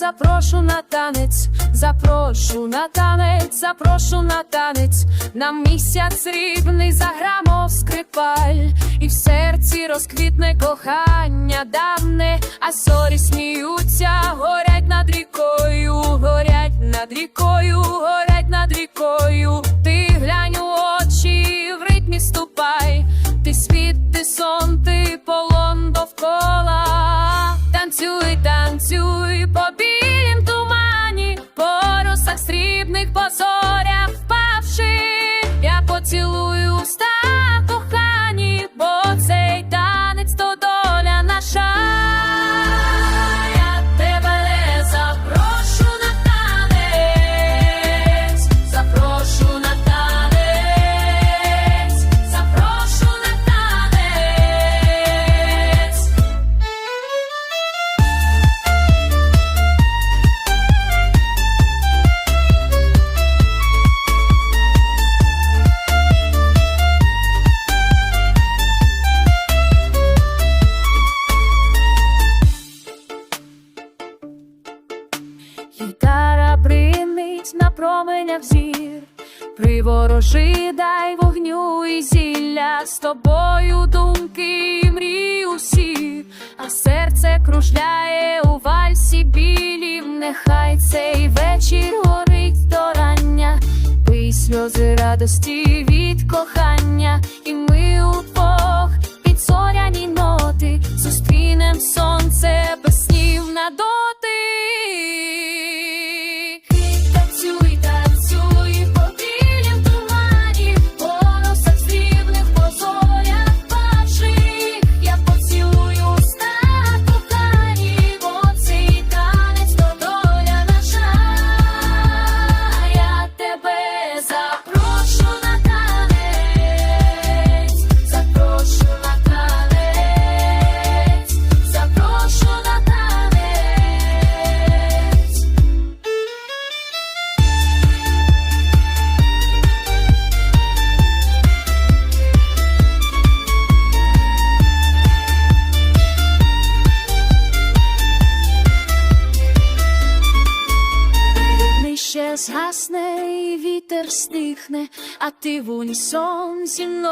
запрошу на танець, запрошу на танець, запрошу на танець, на місяць срібний заграмов скрипаль, і в серці розквітне кохання давне, а зорі сміються, горять над рікою, горять над рікою, горять над рікою. Ти глянь у очі, в ритмі ступай, ти світ, ти сон, ти полон довкола. Танцюй, танцюй по Гітара бринить на променях зір, приворожи, дай вогню і зілля. З тобою думки і мрії усі, а серце кружляє у вальсі білім, нехай цей вечір горить до рання, пий сльози радості від кохання, і ми удвох під зоряні ноти. Зустрінем сонце без снів на дотик. Нижче згасне вітер стихне, а ти в унісон мною.